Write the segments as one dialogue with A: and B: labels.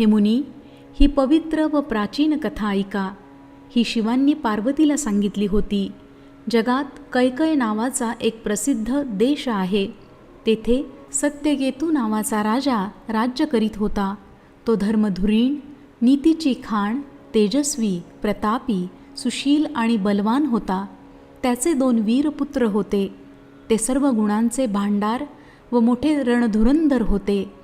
A: हे मुनी ही पवित्र व प्राचीन कथा ऐका. ही शिवांनी पार्वतीला सांगितली होती जगात कैकय नावाचा एक प्रसिद्ध देश आहे. तेथे सत्यकेतू नावाचा राजा राज्य करीत होता. तो धर्मधुरीण नीतीची खाण तेजस्वी प्रतापी सुशील आणि बलवान होता. त्याचे दोन वीरपुत्र होते. ते सर्व गुणांचे भांडार व मोठे रणधुरंधर होते.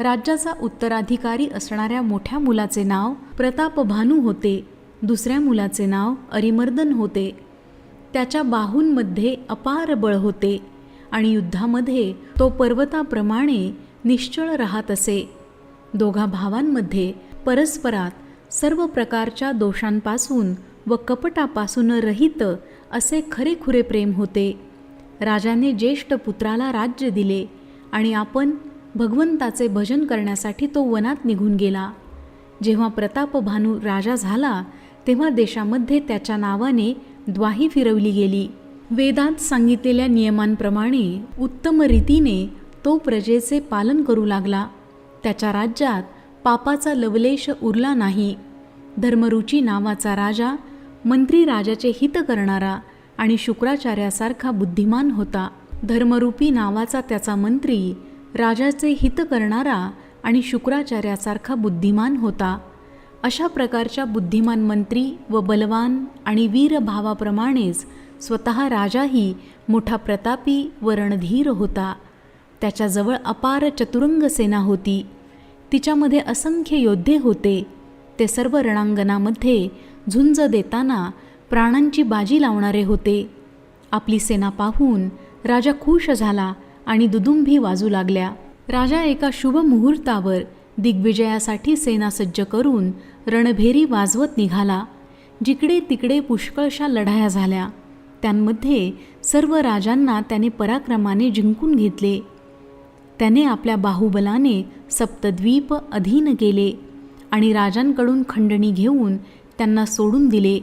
A: राज्याचा उत्तराधिकारी असणाऱ्या मोठ्या मुलाचे नाव प्रतापभानू होते. दुसऱ्या मुलाचे नाव अरिमर्दन होते. त्याच्या बाहूंमध्ये अपार बळ होते आणि युद्धामध्ये तो पर्वताप्रमाणे निश्चळ राहत असे. दोघा भावांमध्ये परस्परात सर्व प्रकारच्या दोषांपासून व कपटापासून रहित असे खरेखुरे प्रेम होते. राजाने ज्येष्ठ पुत्राला राज्य दिले आणि आपण भगवंताचे भजन करण्यासाठी तो वनात निघून गेला. जेव्हा प्रतापभानू राजा झाला तेव्हा देशामध्ये त्याच्या नावाने द्वाही फिरवली गेली. वेदात सांगितलेल्या नियमांप्रमाणे उत्तम रीतीने तो प्रजेचे पालन करू लागला. त्याच्या राज्यात पापाचा लवलेश उरला नाही. धर्मरुची नावाचा राजा मंत्री राजाचे हित करणारा आणि शुक्राचार्यासारखा बुद्धिमान होता. धर्मरूपी नावाचा त्याचा मंत्री राजाचे हित करणारा आणि शुक्राचार्यासारखा बुद्धिमान होता. अशा प्रकारच्या बुद्धिमान मंत्री व बलवान आणि वीर भावाप्रमाणेच स्वतः राजाही मोठा प्रतापी व रणधीर होता. त्याच्याजवळ अपार चतुरंग सेना होती. तिच्यामध्ये असंख्य योद्धे होते. ते सर्व रणांगणामध्ये झुंज देताना प्राणांची बाजी लावणारे होते. आपली सेना पाहून राजा खुश झाला आणि दुदुंभी वाजू लागल्या. राजा एका शुभ मुहूर्तावर दिग्विजयासाठी सेना सज्ज करून रणभेरी वाजवत निघाला. जिकडे तिकडे पुष्कळशा लढाया झाल्या. त्यांमध्ये सर्व राजांना त्याने पराक्रमाने जिंकून घेतले. त्याने आपल्या बाहुबलाने सप्तद्वीप अधीन केले आणि राजांकडून खंडणी घेऊन त्यांना सोडून दिले.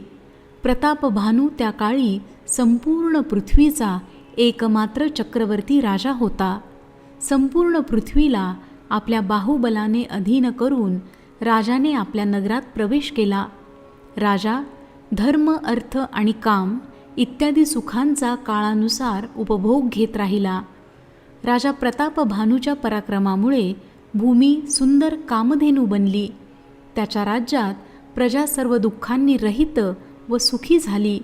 A: प्रतापभानू त्या काळी संपूर्ण पृथ्वीचा एकमात्र चक्रवर्ती राजा होता. संपूर्ण पृथ्वीला आपल्या बाहुबलाने अधीन करून राजाने आपल्या नगरात प्रवेश केला. राजा धर्म अर्थ आणि काम इत्यादी सुखांचा काळानुसार उपभोग घेत राहिला. राजा प्रतापभानूच्या पराक्रमामुळे भूमी सुंदर कामधेनू बनली. त्याच्या राज्यात प्रजा सर्व दुःखांनी रहित व सुखी झाली.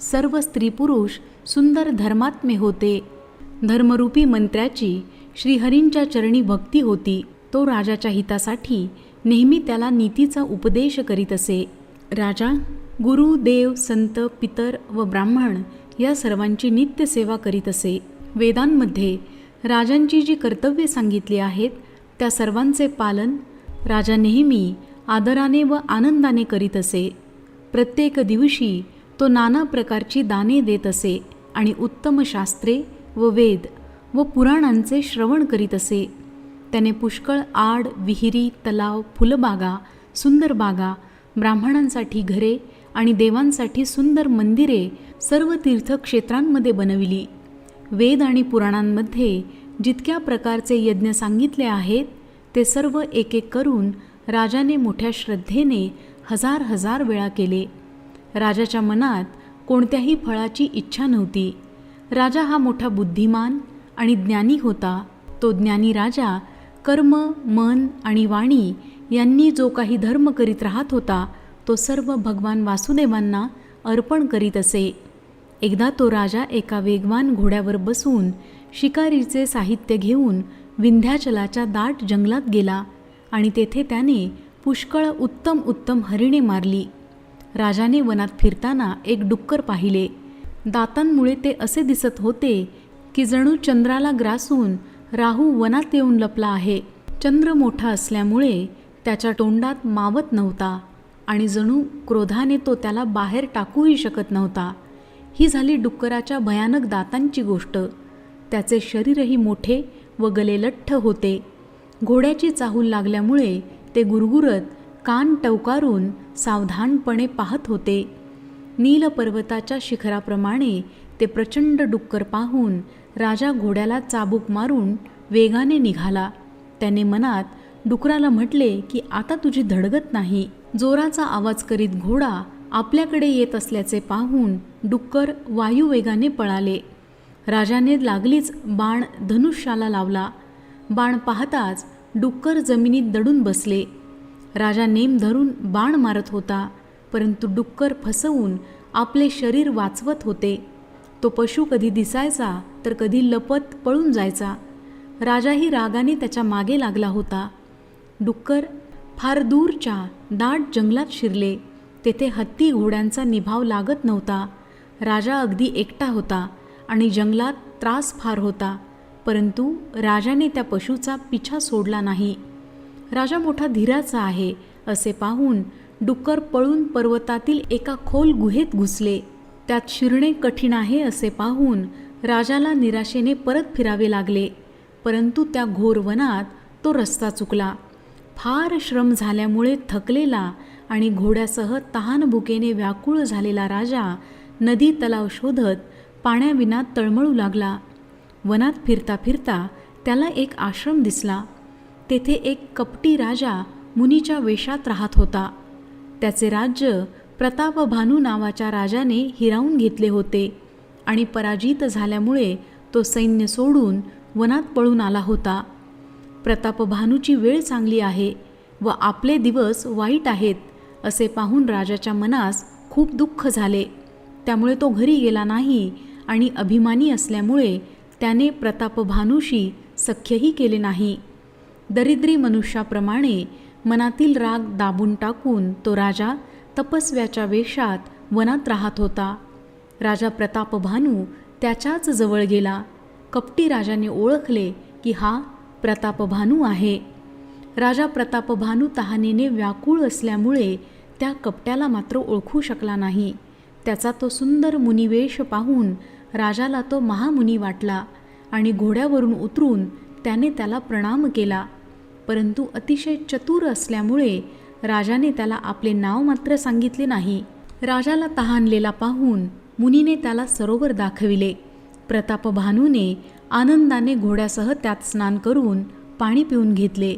A: सर्व स्त्री पुरुष सुंदर धर्मात्मे होते. धर्मरूपी मंत्र्याची श्रीहरींच्या चरणी भक्ती होती. तो राजाच्या हितासाठी नेहमी त्याला नीतीचा उपदेश करीत असे. राजा गुरु देव संत पितर व ब्राह्मण या सर्वांची नित्यसेवा करीत असे. वेदांमध्ये राजांची जी कर्तव्ये सांगितली आहेत त्या सर्वांचे पालन राजा नेहमी आदराने व आनंदाने करीत असे. प्रत्येक दिवशी तो नाना प्रकारची दाने देत असे आणि उत्तम शास्त्रे व वेद व पुराणांचे श्रवण करीत असे. त्याने पुष्कळ आड विहिरी तलाव फुलबागा सुंदर बागा ब्राह्मणांसाठी घरे आणि देवांसाठी सुंदर मंदिरे सर्व तीर्थक्षेत्रांमध्ये बनविली. वेद आणि पुराणांमध्ये जितक्या प्रकारचे यज्ञ सांगितले आहेत ते सर्व एक एक करून राजाने मोठ्या श्रद्धेने हजार हजार वेळा केले. राजाच्या मनात कोणत्याही फळाची इच्छा नव्हती. राजा हा मोठा बुद्धिमान आणि ज्ञानी होता. तो ज्ञानी राजा कर्म मन आणि वाणी यांनी जो काही धर्म करीत राहत होता तो सर्व भगवान वासुदेवांना अर्पण करीत असे. एकदा तो राजा एका वेगवान घोड्यावर बसून शिकारीचे साहित्य घेऊन विंध्याचलाच्या दाट जंगलात गेला आणि तेथे त्याने पुष्कळ उत्तम उत्तम हरिणे मारली. राजाने वनात फिरताना एक डुक्कर पाहिले. दातांमुळे ते असे दिसत होते की जणू चंद्राला ग्रासून राहू वनात येऊन लपला आहे. चंद्र मोठा असल्यामुळे त्याच्या तोंडात मावत नव्हता आणि जणू क्रोधाने तो त्याला बाहेर टाकूही शकत नव्हता. ही झाली डुक्कराच्या भयानक दातांची गोष्ट. त्याचे शरीरही मोठे व गले लठ्ठ होते. घोड्याची चाहूल लागल्यामुळे ते गुरगुरत कान टवकारून सावधानपणे पाहत होते. नील पर्वताच्या शिखराप्रमाणे ते प्रचंड डुक्कर पाहून राजा घोड्याला चाबूक मारून वेगाने निघाला. त्याने मनात डुकराला म्हटले की आता तुझी धडगत नाही. जोराचा आवाज करीत घोडा आपल्याकडे येत असल्याचे पाहून डुक्कर वायुवेगाने पळाले. राजाने लागलीच बाण धनुष्याला लावला. बाण पाहताच डुक्कर जमिनीत दडून बसले. राजा नेम धरून बाण मारत होता परंतु डुक्कर फसवून आपले शरीर वाचवत होते. तो पशु कधी दिसायचा तर कधी लपत पळून जायचा. राजाही रागाने त्याच्यामागे लागला होता. डुक्कर फार दूरच्या दाट जंगलात शिरले. तेथे हत्ती घोड्यांचा निभाव लागत नव्हता. राजा अगदी एकटा होता आणि जंगलात त्रास फार होता परंतु राजाने त्या पशूचा पिछा सोडला नाही. राजा मोठा धीराचा आहे असे पाहून डुक्कर पळून पर्वतातील एका खोल गुहेत घुसले. त्यात शिरणे कठीण आहे असे पाहून राजाला निराशेने परत फिरावे लागले. परंतु त्या घोर वनात तो रस्ता चुकला. फार श्रम झाल्यामुळे थकलेला आणि घोड्यासह तहानभुकेने व्याकुळ झालेला राजा नदी तलाव शोधत पाण्याविना तळमळू लागला. वनात फिरता फिरता त्याला एक आश्रम दिसला. तेथे एक कपटी राजा मुनीच्या वेशात राहत होता. त्याचे राज्य प्रतापभानू नावाच्या राजाने हिरावून घेतले होते आणि पराजित झाल्यामुळे तो सैन्य सोडून वनात पळून आला होता. प्रतापभानूची वेळ चांगली आहे व आपले दिवस वाईट आहेत असे पाहून राजाच्या मनास खूप दुःख झाले. त्यामुळे तो घरी गेला नाही आणि अभिमानी असल्यामुळे त्याने प्रतापभानूशी सख्यही केले नाही. दरिद्री मनुष्याप्रमाणे मनातील राग दाबून टाकून तो राजा तपस्व्याच्या वेशात वनात राहत होता. राजा प्रतापभानू त्याच्याच जवळ गेला. कपटी राजाने ओळखले की हा प्रतापभानू आहे. राजा प्रतापभानू तहानेने व्याकुळ असल्यामुळे त्या कपट्याला मात्र ओळखू शकला नाही. त्याचा तो सुंदर मुनिवेश पाहून राजाला तो महामुनी वाटला आणि घोड्यावरून उतरून त्याने त्याला प्रणाम केला. परंतु अतिशय चतुर असल्यामुळे राजाने त्याला आपले नाव मात्र सांगितले नाही. राजाला तहानलेला पाहून मुनीने त्याला सरोवर दाखविले. प्रतापभानूने आनंदाने घोड्यासह त्यात स्नान करून पाणी पिऊन घेतले.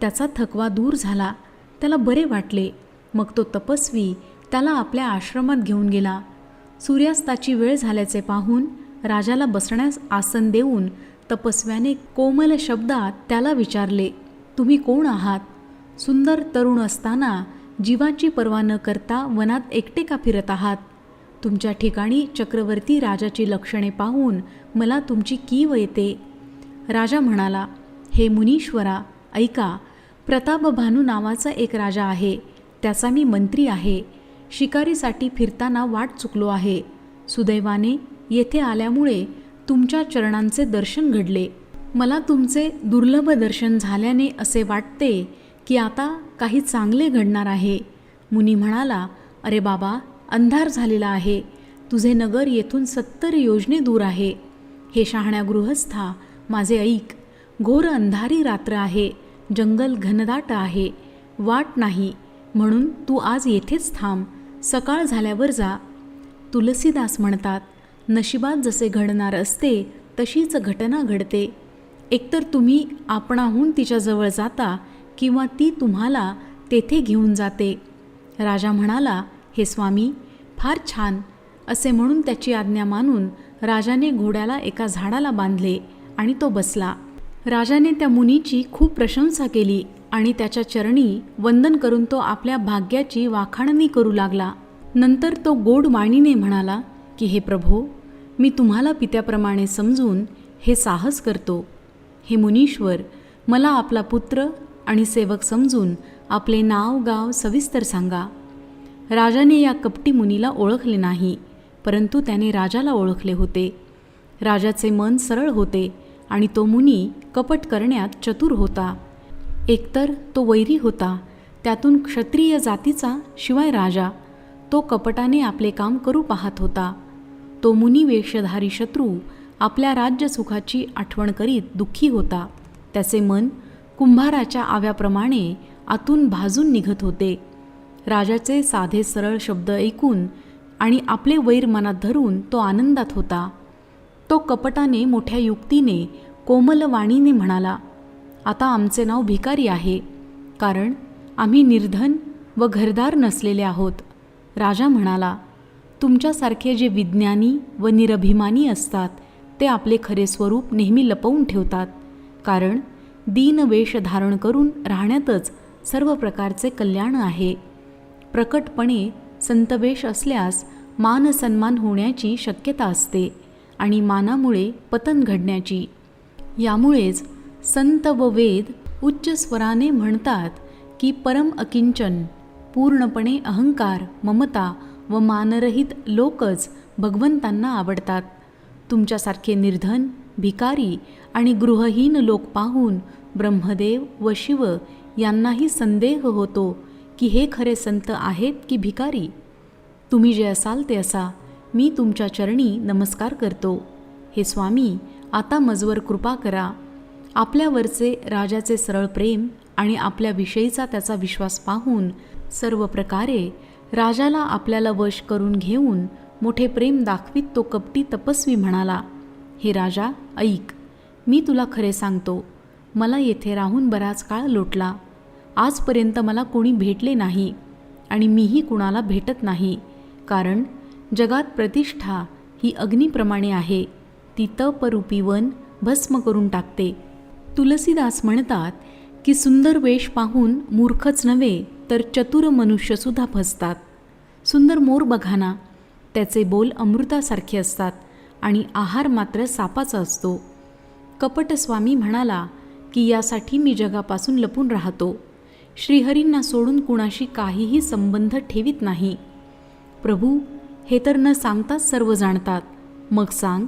A: त्याचा थकवा दूर झाला. त्याला बरे वाटले. मग तो तपस्वी त्याला आपल्या आश्रमात घेऊन गेला. सूर्यास्ताची वेळ झाल्याचे पाहून राजाला बसण्यास आसन देऊन तपस्व्याने कोमल शब्दात त्याला विचारले तुम्ही कोण आहात? सुंदर तरुण असताना जीवाची पर्वा न करता वनात एकटे का फिरत आहात? तुमच्या ठिकाणी चक्रवर्ती राजाची लक्षणे पाहून मला तुमची कीव येते. राजा म्हणाला हे मुनीश्वरा ऐका प्रतापभानू नावाचा एक राजा आहे. त्याचा मी मंत्री आहे. शिकारीसाठी फिरताना वाट चुकलो आहे. सुदैवाने येथे आल्यामुळे तुमच्या चरणांचे दर्शन घडले. मला तुमचे दुर्लभ दर्शन झाल्याने असे वाटते की आता काही चांगले घडणार आहे. मुनी म्हणाला अरे बाबा अंधार झालेला आहे. तुझे नगर येथून सत्तर योजने दूर आहे. हे शहाण्या गृहस्था माझे ऐक. घोर अंधारी रात्र आहे. जंगल घनदाट आहे. वाट नाही. म्हणून तू आज येथेच थांब. सकाळ झाल्यावर जा. तुलसीदास म्हणतात नशिबात जसे घडणार असते तशीच घटना घडते. एकतर तुम्ही आपणाहून तिच्याजवळ जाता किंवा ती तुम्हाला तेथे घेऊन जाते. राजा म्हणाला हे स्वामी फार छान. असे म्हणून त्याची आज्ञा मानून राजाने घोड्याला एका झाडाला बांधले आणि तो बसला. राजाने त्या मुनीची खूप प्रशंसा केली आणि त्याच्या चरणी वंदन करून तो आपल्या भाग्याची वाखाणणी करू लागला. नंतर तो गोड वाणीने म्हणाला की हे प्रभो मी तुम्हाला पित्याप्रमाणे समजून हे साहस करतो. हे मुनीश्वर मला आपला पुत्र आणि सेवक समजून आपले नाव गाव सविस्तर सांगा. राजाने या कपटी मुनीला ओळखले नाही परंतु त्याने राजाला ओळखले होते. राजाचे मन सरळ होते आणि तो मुनी कपट करण्यात चतुर होता. एकतर तो वैरी होता त्यातून क्षत्रिय जातीचा शिवाय राजा. तो कपटाने आपले काम करू पाहत होता. तो मुनी वेशधारी शत्रू आपल्या राज्यसुखाची आठवण करीत दुःखी होता. त्याचे मन कुंभाराच्या आव्याप्रमाणे आतून भाजून निघत होते. राजाचे साधे सरळ शब्द ऐकून आणि आपले वैर मनात धरून तो आनंदात होता. तो कपटाने मोठ्या युक्तीने कोमलवाणीने म्हणाला आता आमचे नाव भिकारी आहे. कारण आम्ही निर्धन व घरदार नसलेले आहोत. राजा म्हणाला तुमच्यासारखे जे विज्ञानी व निरभिमानी असतात ते आपले खरे स्वरूप नेहमी लपवून ठेवतात. कारण दीन वेश धारण करून राहण्यातच सर्व प्रकारचे कल्याण आहे. प्रकटपणे संतवेश असल्यास मान सन्मान होण्याची शक्यता असते आणि मानामुळे पतन घडण्याची. यामुळेच संत व वेद उच्च स्वराने म्हणतात की परम अकिंचन पूर्णपणे अहंकार ममता व मानरहित लोकच भगवंतांना आवडतात. तुमच्यासारखे निर्धन भिकारी आणि गृहहीन लोक पाहून ब्रह्मदेव व शिव यांनाही संदेह होतो की हे खरे संत आहेत की भिकारी? तुम्ही जे असाल ते असा. मी तुमच्या चरणी नमस्कार करतो. हे स्वामी आता मजवर कृपा करा. आपल्यावरचे राजाचे सरळ प्रेम आणि आपल्याविषयीचा त्याचा विश्वास पाहून सर्व प्रकारे राजाला आपल्याला वश करून घेऊन मोठे प्रेम दाखवीत तो कपटी तपस्वी म्हणाला हे राजा ऐक मी तुला खरे सांगतो. मला येथे राहून बराच काळ लोटला. आजपर्यंत मला कोणी भेटले नाही आणि मीही कुणाला भेटत नाही. कारण जगात प्रतिष्ठा ही अग्नीप्रमाणे आहे. ती तपरूपी वन भस्म करून टाकते. तुलसीदास म्हणतात की सुंदर वेश पाहून मूर्खच नव्हे तर चतुर मनुष्यसुद्धा फसतात. सुंदर मोर बघा ना त्याचे बोल अमृतासारखे असतात आणि आहार मात्र सापाचा असतो. कपटस्वामी म्हणाला की यासाठी मी जगापासून लपून राहतो. श्रीहरींना सोडून कुणाशी काहीही संबंध ठेवीत नाही. प्रभू हे तर न सांगताच सर्व जाणतात. मग सांग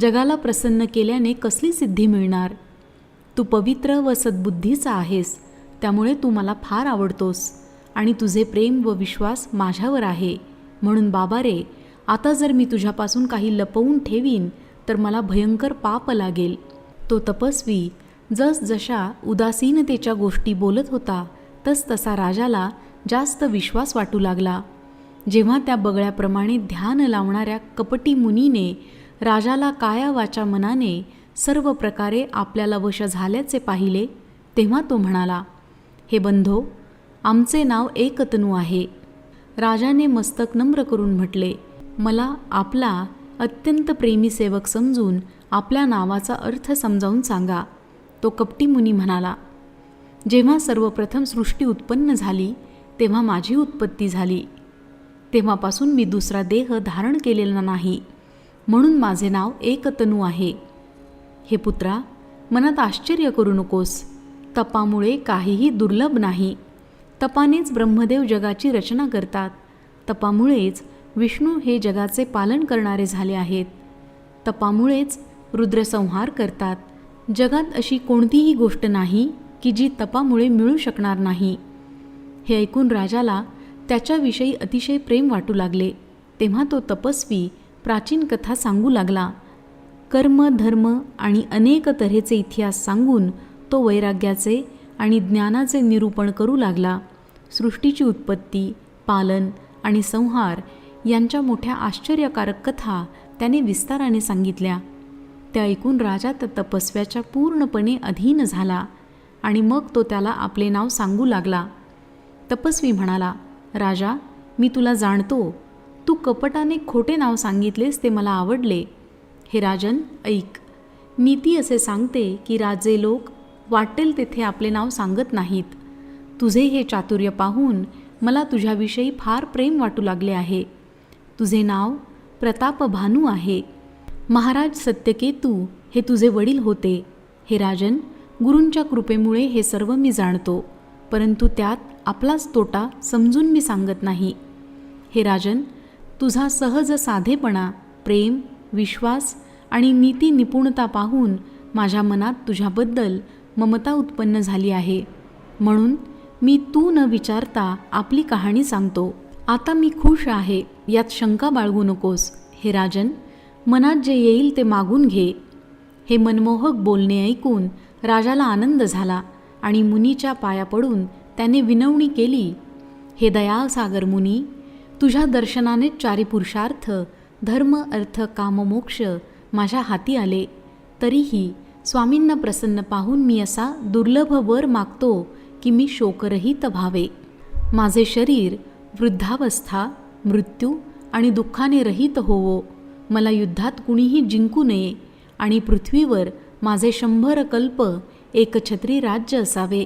A: जगाला प्रसन्न केल्याने कसली सिद्धी मिळणार? तू पवित्र व सद्बुद्धीचा आहेस त्यामुळे तू मला फार आवडतोस आणि तुझे प्रेम व विश्वास माझ्यावर आहे. म्हणून बाबा रे आता जर मी तुझ्यापासून काही लपवून ठेवीन तर मला भयंकर पाप लागेल. तो तपस्वी जसजशा उदासीनतेच्या गोष्टी बोलत होता तस तसा राजाला जास्त विश्वास वाटू लागला. जेव्हा त्या बगळ्याप्रमाणे ध्यान लावणाऱ्या कपटी मुनीने राजाला काया वाचा मनाने सर्व प्रकारे आपल्याला वश झाल्याचे पाहिले तेव्हा तो म्हणाला हे बंधो आमचे नाव एकतनू आहे. राजाने मस्तक नम्र करून म्हटले मला आपला अत्यंत प्रेमी सेवक समजून आपल्या नावाचा अर्थ समजावून सांगा तो कपटी मुनी म्हणाला. जेव्हा सर्वप्रथम सृष्टी उत्पन्न झाली तेव्हा माझी उत्पत्ती झाली. तेव्हापासून मी दुसरा देह धारण केलेला नाही म्हणून माझे नाव एकतनू आहे. हे पुत्रा मनात आश्चर्य करू नकोस. तपामुळे काहीही दुर्लभ नाही. तपानेच ब्रह्मदेव जगाची रचना करतात. तपामुळेच विष्णू हे जगाचे पालन करणारे झाले आहेत. तपामुळेच रुद्रसंहार करतात. जगात अशी कोणतीही गोष्ट नाही की जी तपामुळे मिळू शकणार नाही. हे ऐकून राजाला त्याच्याविषयी अतिशय प्रेम वाटू लागले. तेव्हा तो तपस्वी प्राचीन कथा सांगू लागला. कर्म धर्म आणि अनेक तऱ्हेचे इतिहास सांगून तो वैराग्याचे आणि ज्ञानाचे निरूपण करू लागला. सृष्टीची उत्पत्ती पालन आणि संहार यांच्या मोठ्या आश्चर्यकारक कथा त्याने विस्ताराने सांगितल्या. त्या ऐकून राजा त्या तपस्व्याच्या पूर्णपणे अधीन झाला आणि मग तो त्याला आपले नाव सांगू लागला. तपस्वी म्हणाला राजा मी तुला जाणतो. तू कपटाने खोटे नाव सांगितलेस ते मला आवडले. हे राजन ऐक. नीती असे सांगते की राजे लोक वाटेल तेथे आपले नाव सांगत नाहीत. तुझे हे चातुर्य पाहून मला तुझ्याविषयी फार प्रेम वाटू लागले आहे. तुझे नाव प्रतापभानू आहे. महाराज सत्यकेतू हे तुझे वडील होते. हे राजन गुरूंच्या कृपेमुळे हे सर्व मी जाणतो परंतु त्यात आपलाच तोटा समजून मी सांगत नाही. हे राजन तुझा सहज साधेपणा प्रेम विश्वास आणि नीती निपुणता पाहून माझ्या मनात तुझ्याबद्दल ममता उत्पन्न झाली आहे. म्हणून मी तू न विचारता आपली कहाणी सांगतो. आता मी खुश आहे यात शंका बाळगू नकोस. हे राजन मनात जे येईल ते मागून घे. हे मनमोहक बोलणे ऐकून राजाला आनंद झाला आणि मुनीच्या पाया पडून त्याने विनवणी केली हे दयासागर मुनी तुझ्या दर्शनाने चारी पुरुषार्थ धर्म अर्थ काममोक्ष माझ्या हाती आले. तरीही स्वामींना प्रसन्न पाहून मी असा दुर्लभ वर मागतो की मी शोकरहित व्हावे. माझे शरीर वृद्धावस्था मृत्यू आणि दुःखाने रहित होवो. मला युद्धात कुणीही जिंकू नये आणि पृथ्वीवर माझे शंभर कल्प एकछत्री राज्य असावे.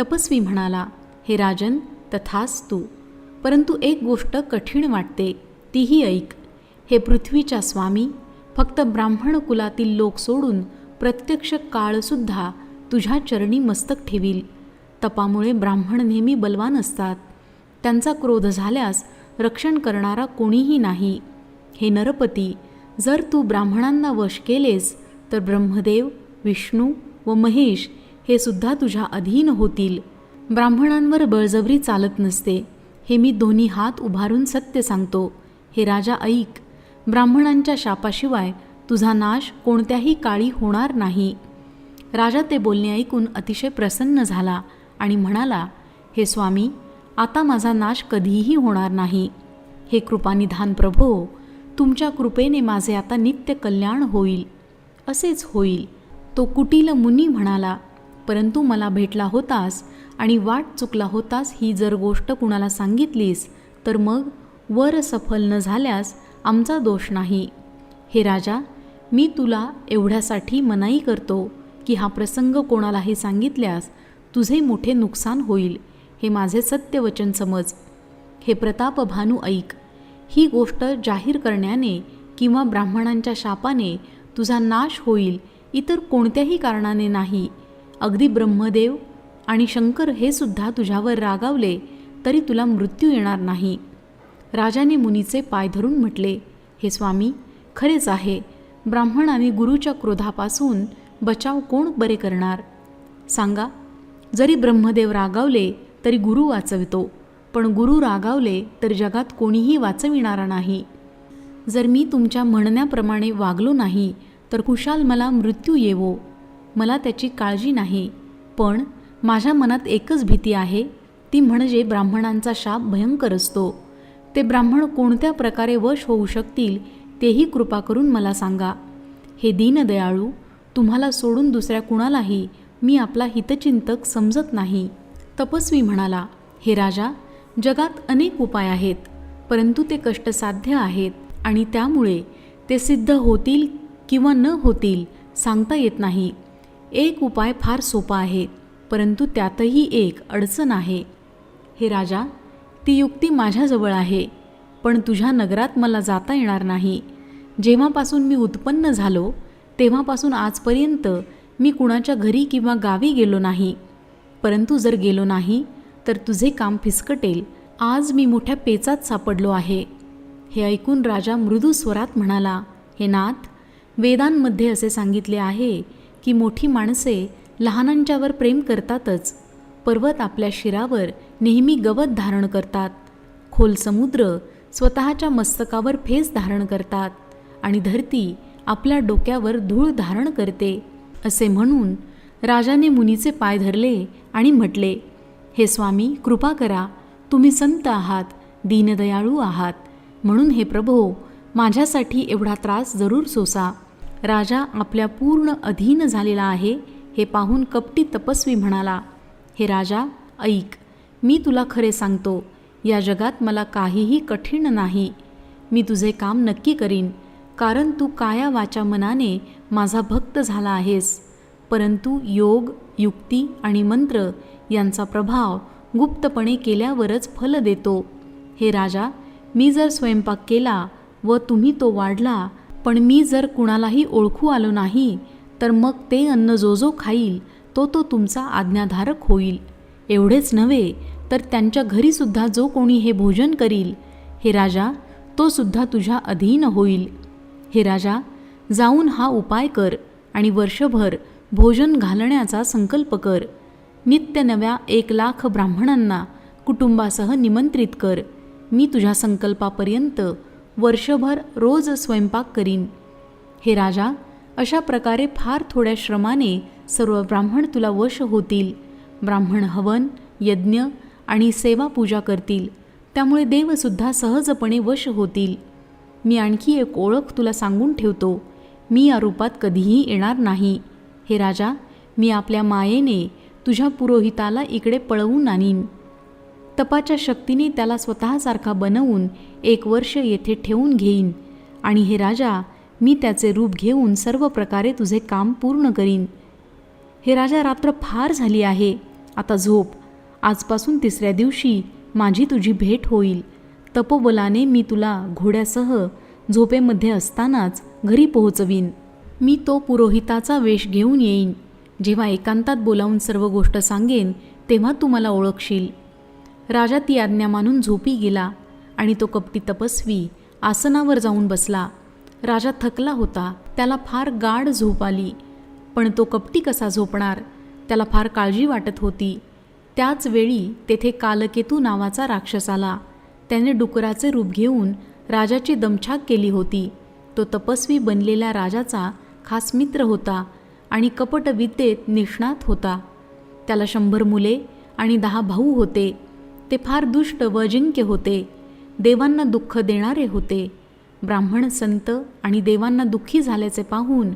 A: तपस्वी म्हणाला हे राजन तथास तू परंतु एक गोष्ट कठीण वाटते तीही ऐक. हे पृथ्वीच्या स्वामी फक्त ब्राह्मण कुलातील लोक सोडून प्रत्यक्ष काळसुद्धा तुझ्या चरणी मस्तक ठेवील. तपामुळे ब्राह्मण नेहमी बलवान असतात. त्यांचा क्रोध झाल्यास रक्षण करणारा कोणीही नाही. हे नरपती जर तू ब्राह्मणांना वश केलेस तर ब्रह्मदेव विष्णू व महेश हे सुद्धा तुझ्या अधीन होतील. ब्राह्मणांवर बळजबरी चालत नसते. हे मी दोन्ही हात उभारून सत्य सांगतो. हे राजा ऐक. ब्राह्मणांच्या शापाशिवाय तुझा नाश कोणत्याही काळी होणार नाही. राजा ते बोलणे ऐकून अतिशय प्रसन्न झाला आणि म्हणाला हे स्वामी आता माझा नाश कधीही होणार नाही. हे कृपानिधान प्रभो तुमच्या कृपेने माझे आता नित्य कल्याण होईल. असेच होईल. तो कुटील मुनी म्हणाला परंतु मला भेटला होतास आणि वाट चुकला होतास ही जर गोष्ट कुणाला सांगितलीस तर मग वर सफल न झाल्यास आमचा दोष नाही. हे राजा मी तुला एवढ्यासाठी मनाई करतो की हा प्रसंग कोणालाही सांगितल्यास तुझे मोठे नुकसान होईल. हे माझे सत्यवचन समज. हे प्रताप भानू ऐक. ही गोष्ट जाहीर करण्याने किंवा ब्राह्मणांच्या शापाने तुझा नाश होईल इतर कोणत्याही कारणाने नाही. अगदी ब्रह्मदेव आणि शंकर हे सुद्धा तुझ्यावर रागावले तरी तुला मृत्यू येणार नाही. राजाने मुनीचे पाय धरून म्हटले हे स्वामी खरेच आहे. ब्राह्मण आणि गुरुच्या क्रोधापासून बचाव कोण बरे करणार? सांगा जरी ब्रह्मदेव रागावले तरी गुरु वाचवितो. पण गुरु रागावले तर जगात कोणीही वाचविणारा नाही. जर मी तुमच्या म्हणण्याप्रमाणे वागलो नाही तर कुशाल मला मृत्यू येवो. मला त्याची काळजी नाही. पण माझ्या मनात एकच भीती आहे ती म्हणजे ब्राह्मणांचा शाप भयंकर असतो. ते ब्राह्मण कोणत्या प्रकारे वश होऊ शकतील तेही कृपा करून मला सांगा. हे दीनदयाळू तुम्हाला सोडून दुसऱ्या कुणालाही मी आपला हितचिंतक समजत नाही. तपस्वी म्हणाला हे राजा जगात अनेक उपाय आहेत परंतु ते कष्टसाध्य आहेत आणि त्यामुळे ते सिद्ध होतील किंवा न होतील सांगता येत नाही. एक उपाय फार सोपा आहे परंतु त्यातही एक अडचण आहे. हे राजा ती युक्ती माझ्याजवळ आहे पण तुझ्या नगरात मला जाता येणार नाही. जेव्हापासून मी उत्पन्न झालो तेव्हापासून आजपर्यंत मी कुणाच्या घरी किंवा गावी गेलो नाही. परंतु जर गेलो नाही तर तुझे काम फिसकटेल. आज मी मोठ्या पेचात सापडलो आहे. हे ऐकून राजा मृदू स्वरात म्हणाला हे नाथ वेदांमध्ये असे सांगितले आहे की मोठी माणसे लहानांच्यावर प्रेम करतातच. पर्वत आपल्या शिरावर नेहमी गवत धारण करतात. खोल समुद्र स्वतःच्या मस्तकावर फेस धारण करतात आणि धरती आपल्या डोक्यावर धूळ धारण करते. असे म्हणून राजाने मुनीचे पाय धरले आणि म्हटले हे स्वामी कृपा करा तुम्ही संत आहात दीनदयाळू आहात. म्हणून हे प्रभो माझ्यासाठी एवढा त्रास जरूर सोसा. राजा आपल्या पूर्ण अधीन झालेला आहे हे पाहून कपटी तपस्वी म्हणाला हे राजा ऐक मी तुला खरे सांगतो या जगात मला काहीही कठीण नाही. मी तुझे काम नक्की करीन कारण तू काया वाचा मनाने माझा भक्त झाला आहेस. परंतु योग युक्ती आणि मंत्र यांचा प्रभाव गुप्तपणे केल्यावरच फल देतो. हे राजा मी जर स्वयंपाक केला व तुम्ही तो वाढला पण मी जर कुणालाही ओळखू आलो नाही तर मग ते अन्न जो जो खाईल तो तो तुमचा आज्ञाधारक होईल. एवढेच नव्हे तर त्यांच्या घरीसुद्धा जो कोणी हे भोजन करील हे राजा तो सुद्धा तुझ्या अधीन होईल. हे राजा जाऊन हा उपाय कर आणि वर्षभर भोजन घालण्याचा संकल्प कर. नित्य नव्या एक लाख ब्राह्मणांना कुटुंबासह निमंत्रित कर. मी तुझ्या संकल्पापर्यंत वर्षभर रोज स्वयंपाक करीन. हे राजा अशा प्रकारे फार थोड्या श्रमाने सर्व ब्राह्मण तुला वश होतील. ब्राह्मण हवन यज्ञ आणि सेवा पूजा करतील. त्यामुळे देवसुद्धा सहजपणे वश होतील. मी आणखी एक ओळख तुला सांगून ठेवतो. मी या रूपात कधीही येणार नाही. हे राजा मी आपल्या मायेने तुझ्या पुरोहिताला इकडे पळवून आणीन. तपाच्या शक्तीने त्याला स्वतःसारखा बनवून एक वर्ष येथे ठेवून घेईन. आणि हे राजा मी त्याचे रूप घेऊन सर्व प्रकारे तुझे काम पूर्ण करीन. हे राजा रात्र फार झाली आहे. आता झोप. आजपासून तिसऱ्या दिवशी माझी तुझी भेट होईल. तपोबलाने मी तुला घोड्यासह झोपेमध्ये असतानाच घरी पोहोचवीन. मी तो पुरोहिताचा वेश घेऊन येईन. जेव्हा एकांतात बोलावून सर्व गोष्ट सांगेन तेव्हा तू मला ओळखशील. राजा ती आज्ञा मानून झोपी गेला आणि तो कपटी तपस्वी आसनावर जाऊन बसला. राजा थकला होता त्याला फार गाढ झोप आली. पण तो कपटी कसा झोपणार? त्याला फार काळजी वाटत होती. त्याच वेळी तेथे कालकेतू नावाचा राक्षस आला. त्याने डुकराचे रूप घेऊन राजाची दमछाक केली होती. तो तपस्वी बनलेल्या राजाचा खास मित्र होता आणि कपटविद्येत निष्णात होता. त्याला शंभर मुले आणि दहा भाऊ होते. ते फार दुष्ट व अजिंक्य होते. देवांना दुःख देणारे होते. ब्राह्मण संत आणि देवांना दुःखी झाल्याचे पाहून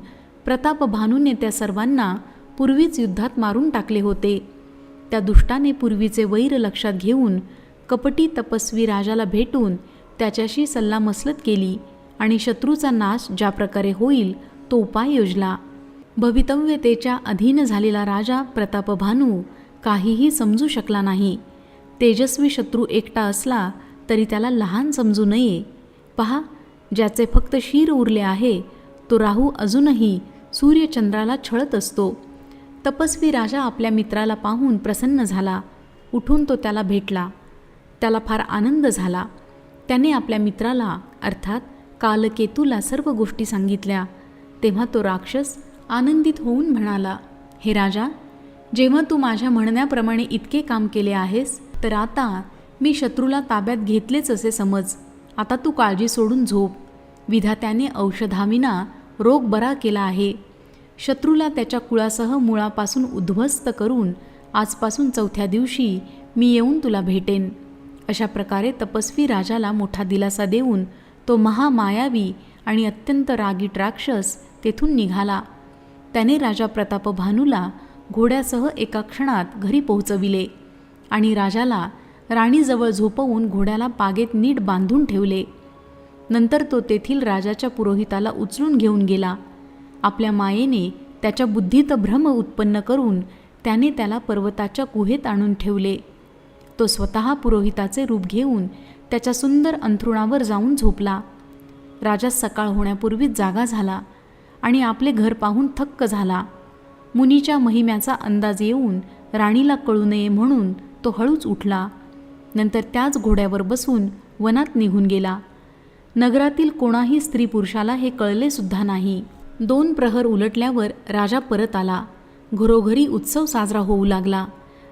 A: प्रताप भानूने त्या सर्वांना पूर्वीच युद्धात मारून टाकले होते. त्या दुष्टाने पूर्वीचे वैर लक्षात घेऊन कपटी तपस्वी राजाला भेटून त्याच्याशी सल्लामसलत केली आणि शत्रूचा नाश ज्या प्रकारे होईल तो उपाय योजला भवितव्यतेच्या अधीन झालेला राजा प्रतापभानू काहीही समजू शकला नाही. तेजस्वी शत्रू एकटा असला तरी त्याला लहान समजू नये. पहा ज्याचे फक्त शीर उरले आहे तो राहू अजूनही सूर्यचंद्राला छळत असतो. तपस्वी राजा आपल्या मित्राला पाहून प्रसन्न झाला. उठून तो त्याला भेटला. त्याला फार आनंद झाला. त्याने आपल्या मित्राला अर्थात कालकेतूला सर्व गोष्टी सांगितल्या. तेव्हा तो राक्षस आनंदित होऊन म्हणाला हे राजा जेव्हा तू माझ्या म्हणण्याप्रमाणे इतके काम केले आहेस तर आता मी शत्रूला ताब्यात घेतलेच असे समज. आता तू काळजी सोडून झोप. विधात्याने औषधाविना रोग बरा केला आहे. शत्रूला त्याच्या कुळासह मुळापासून उद्ध्वस्त करून आजपासून चौथ्या दिवशी मी येऊन तुला भेटेन. अशा प्रकारे तपस्वी राजाला मोठा दिलासा देऊन तो महामायावी आणि अत्यंत रागीट राक्षस तेथून निघाला. त्याने राजा प्रताप भानूला घोड्यासह एका क्षणात घरी पोहोचविले आणि राजाला राणीजवळ झोपवून घोड्याला पागेत नीट बांधून ठेवले. नंतर तो तेथील राजाच्या पुरोहिताला उचलून घेऊन गेला. आपल्या मायेने त्याच्या बुद्धीत भ्रम उत्पन्न करून त्याने त्याला पर्वताच्या गुहेत आणून ठेवले. तो स्वतः पुरोहिताचे रूप घेऊन त्याच्या सुंदर अंथरुणावर जाऊन झोपला. राजा सकाळ होण्यापूर्वीच जागा झाला. आणि आपले घर पाहून थक्क झाला. मुनीच्या महिम्याचा अंदाज येऊन राणीला कळू नये म्हणून तो हळूच उठला. नंतर त्याच घोड्यावर बसून वनात निघून गेला. नगरातील कोणाही स्त्री पुरुषाला हे कळले सुद्धा नाही. दोन प्रहर उलटल्यावर राजा परत आला. घरोघरी उत्सव साजरा होऊ लागला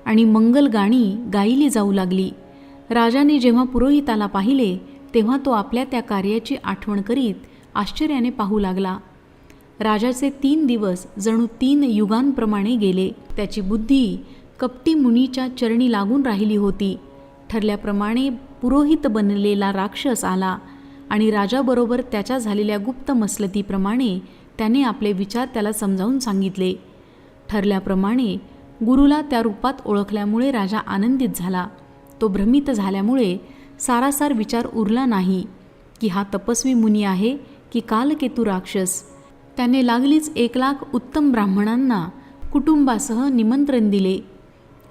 A: आणि मंगल गाणी गायली जाऊ लागली. राजाने जेव्हा पुरोहिताला पाहिले तेव्हा तो आपल्या त्या कार्याची आठवण करीत आश्चर्याने पाहू लागला. राजाचे तीन दिवस जणू तीन युगांप्रमाणे गेले. त्याची बुद्धी कपटी मुनीच्या चरणी लागून राहिली होती. ठरल्याप्रमाणे पुरोहित बनलेला राक्षस आला आणि राजाबरोबर त्याच्या झालेल्या गुप्त मसलतीप्रमाणे त्याने आपले विचार त्याला समजावून सांगितले. ठरल्याप्रमाणे गुरुला त्या रूपात ओळखल्यामुळे राजा आनंदित झाला. तो भ्रमित झाल्यामुळे सारासार विचार उरला नाही की हा तपस्वी मुनी आहे की कालकेतू राक्षस? त्याने लागलीच एक लाख उत्तम ब्राह्मणांना कुटुंबासह निमंत्रण दिले.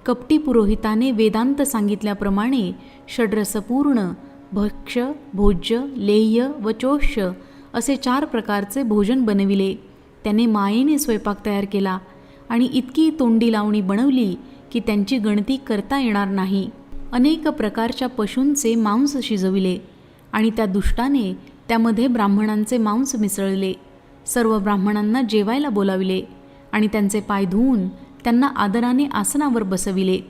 A: कपटी पुरोहिताने वेदांत सांगितल्याप्रमाणे षड्रसपूर्ण भक्ष्य भोज्य लेह्य व चोष्य असे चार प्रकारचे भोजन बनविले. त्याने मायेने स्वयंपाक तयार केला आणि इतकी तोंडी लावणी बनवली की त्यांची गणती करता येणार नाही. अनेक प्रकारच्या पशूंचे मांस शिजविले आणि त्या दुष्टाने त्यामध्ये ब्राह्मणांचे मांस मिसळले. सर्व ब्राह्मणांना जेवायला बोलाविले आणि त्यांचे पाय धुवून त्यांना आदराने आसनावर बसविले.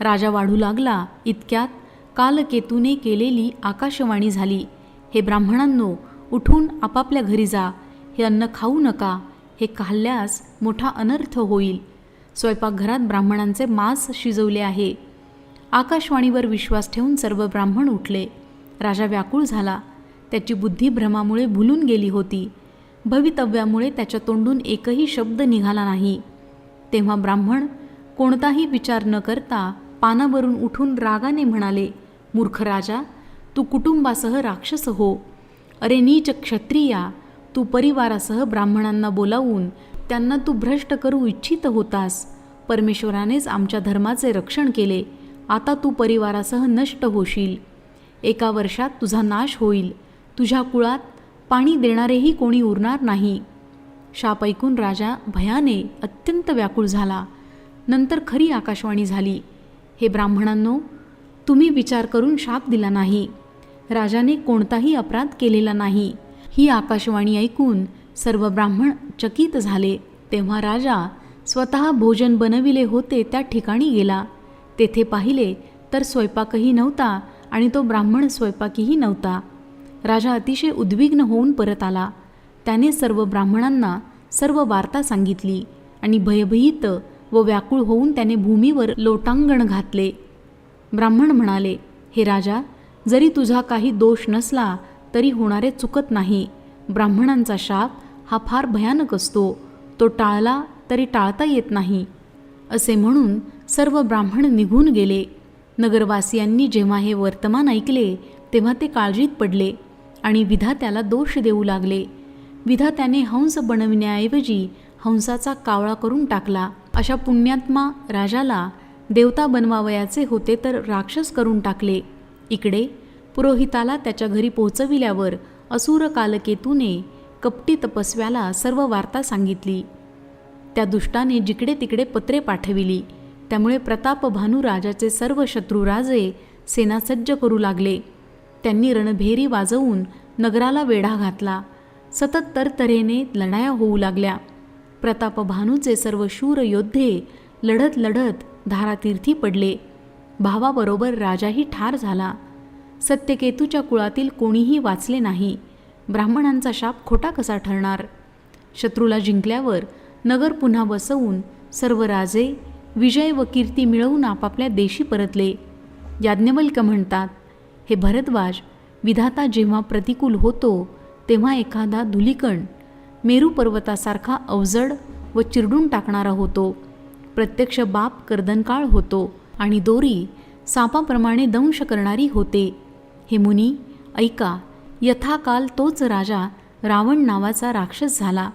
A: राजा वाढू लागला इतक्यात कालकेतूने केलेली आकाशवाणी झाली. हे ब्राह्मणांनो उठून आपापल्या घरी जा. हे अन्न खाऊ नका. हे खाल्ल्यास मोठा अनर्थ होईल. स्वयंपाकघरात ब्राह्मणांचे मांस शिजवले आहे. आकाशवाणीवर विश्वास ठेवून सर्व ब्राह्मण उठले. राजा व्याकुळ झाला. त्याची बुद्धी भ्रमामुळे भुलून गेली होती. भवितव्यामुळे त्याच्या तोंडून एकही शब्द निघाला नाही. तेव्हा ब्राह्मण कोणताही विचार न करता पानावरून उठून रागाने म्हणाले मूर्ख राजा तू कुटुंबासह राक्षस हो. अरे नीच क्षत्रिया तू परिवारासह ब्राह्मणांना बोलावून त्यांना तू भ्रष्ट करू इच्छित होतास. परमेश्वरानेच आमच्या धर्माचे रक्षण केले. आता तू परिवारासह नष्ट होशील. एका वर्षात तुझा नाश होईल. तुझ्या कुळात पाणी देणारेही कोणी उरणार नाही. शाप ऐकून राजा भयाने अत्यंत व्याकुळ झाला. नंतर खरी आकाशवाणी झाली. हे ब्राह्मणांनो तुम्ही विचार करून शाप दिला नाही. राजाने कोणताही अपराध केलेला नाही. ही आकाशवाणी ऐकून सर्व ब्राह्मण चकित झाले. तेव्हा राजा स्वतः भोजन बनविले होते त्या ठिकाणी गेला. तेथे पाहिले तर स्वयंपाकही नव्हता आणि तो ब्राह्मण स्वयंपाकीही नव्हता. राजा अतिशय उद्विग्न होऊन परत आला. त्याने सर्व ब्राह्मणांना सर्व वार्ता सांगितली आणि भयभीत व व्याकुळ होऊन त्याने भूमीवर लोटांगण घातले. ब्राह्मण म्हणाले हे राजा जरी तुझा काही दोष नसला तरी होणारे चुकत नाही. ब्राह्मणांचा शाप हा फार भयानक असतो. तो टाळला तरी टाळता येत नाही. असे म्हणून सर्व ब्राह्मण निघून गेले. नगरवासियांनी जेव्हा हे वर्तमान ऐकले तेव्हा ते काळजीत पडले. आणि विधात्याला दोष देऊ लागले. विधात्याने हंस बनविण्याऐवजी हंसाचा कावळा करून टाकला. अशा पुण्यात्मा राजाला देवता बनवावयाचे होते तर राक्षस करून टाकले. इकडे पुरोहिताला त्याच्या घरी पोहोचविल्यावर असुर कालकेतूने कपटी तपस्व्याला सर्व वार्ता सांगितली. त्या दुष्टाने जिकडे तिकडे पत्रे पाठविली. त्यामुळे प्रताप भानू राजाचे सर्व शत्रू राजे सेना सज्ज करू लागले. त्यांनी रणभेरी वाजवून नगराला वेढा घातला. सतत तरतऱ्हेने लढाया होऊ लागल्या. प्रताप भानूचे सर्व शूर योद्धे लढत लढत धारातीर्थी पडले. भावाबरोबर राजाही ठार झाला. सत्यकेतूच्या कुळातील कोणीही वाचले नाही. ब्राह्मणांचा शाप खोटा कसा ठरणार? शत्रूला जिंकल्यावर नगर पुन्हा बसवून सर्व राजे विजय व कीर्ती मिळवून आपापल्या देशी परतले. याज्ञवल्क म्हणतात हे भरद्वाज विधाता जेव्हा प्रतिकूल होतो तेव्हा एखादा धुलिकण मेरू पर्वतासारखा अवजड व चिरडून टाकणारा होतो. प्रत्यक्ष बाप कर्दनकाळ होतो आणि दोरी सापाप्रमाणे दंश करणारी होते. हे मुनी ऐका यथाकाल तोच राजा रावण नावाचा राक्षस झाला.